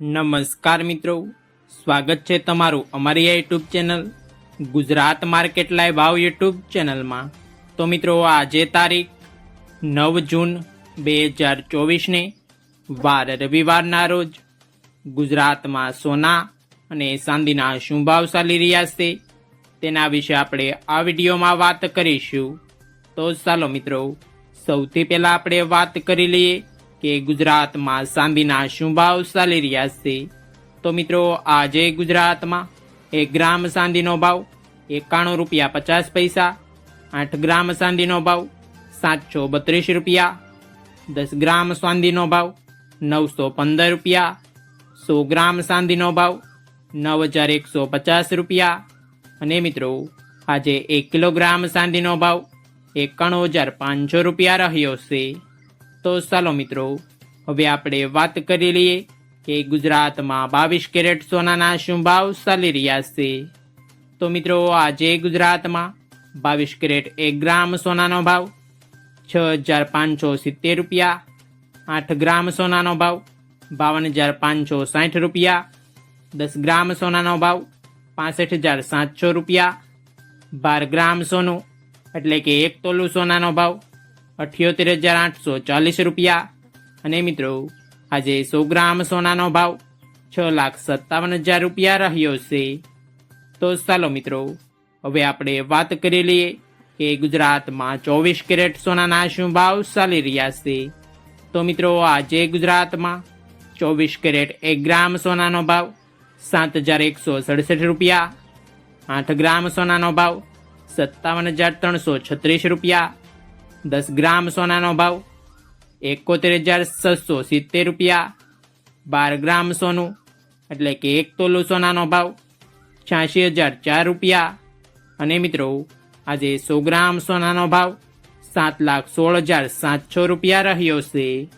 નમસ્કાર મિત્રો. સ્વાગત છે તમારું અમારી આ YouTube channel Gujarat market live ભાવ યુટ્યુબ ચેનલમાં. તો મિત્રો, આજે તારીખ નવ જૂન બે હજાર ચોવીસને વાર રવિવારના રોજ ગુજરાતમાં સોના અને ચાંદીના શું ભાવ ચાલી રહ્યા છે તેના વિશે આપણે આ વિડીયોમાં વાત કરીશું. તો ચાલો મિત્રો, સૌથી પહેલાં આપણે વાત કરી લઈએ કે ગુજરાતમાં સાંભીના શું ભાવ ચાલી રહ્યા છે? તો મિત્રો, આજે ગુજરાતમાં એક ગ્રામ સાંધીનો ભાવ એકાણું રૂપિયા પચાસ પૈસા, આઠ ગ્રામ સાંધીનો ભાવ સાતસો બત્રીસ રૂપિયા, દસ ગ્રામ સાંધીનો ભાવ નવસો પંદર રૂપિયા, સો ગ્રામ સાંધીનો ભાવ નવ હજાર એકસો પચાસ રૂપિયા. અને મિત્રો, આજે એક કિલોગ્રામ સાંધીનો ભાવ એકાણું હજાર પાંચસો રૂપિયા રહ્યો છે. તો ચાલો મિત્રો, હવે આપણે વાત કરી લઈએ કે ગુજરાતમાં બાવીસ કેરેટ સોનાના શું ભાવ ચાલી રહ્યા છે. તો મિત્રો, આજે ગુજરાતમાં બાવીસ કેરેટ એક ગ્રામ સોનાનો ભાવ, છ હજાર પાંચસો સિત્તેર રૂપિયા, આઠ ગ્રામ સોનાનો ભાવ, બાવન હજાર પાંચસો સાઠ રૂપિયા, દસ ગ્રામ સોનાનો ભાવ, પાસઠ હજાર સાતસો રૂપિયા, બાર ગ્રામ સોનું, એટલે કે એક તોલું સોનાનો ભાવ અઠ્યોતેર હજાર આઠસો ચાલીસ રૂપિયા. અને મિત્રો, આજે સો ગ્રામ સોનાનો ભાવ છ લાખ સત્તાવન હજાર રૂપિયા રહ્યો છે. તો ચાલો મિત્રો, હવે આપણે વાત કરી લઈએ કે ગુજરાતમાં ચોવીસ કેરેટ સોનાના શું ભાવ ચાલી રહ્યા છે. તો મિત્રો, આજે ગુજરાતમાં ચોવીસ કેરેટ એક ગ્રામ સોનાનો ભાવ સાત હજાર એકસો સડસઠ રૂપિયા. આઠ ગ્રામ સોનાનો ભાવ સત્તાવન હજાર ત્રણસો છત્રીસ રૂપિયા. દસ ગ્રામ સોનાનો ભાવ એકોતેર હજાર છસો સિત્તેર રૂપિયા. બાર ગ્રામ સોનું, એટલે કે એક તોલું સોનાનો ભાવ છ્યાસી હજાર ચાર રૂપિયા. અને મિત્રો, આજે સો ગ્રામ સોનાનો ભાવ સાત લાખ સોળ હજાર સાતસો રૂપિયા રહ્યો છે.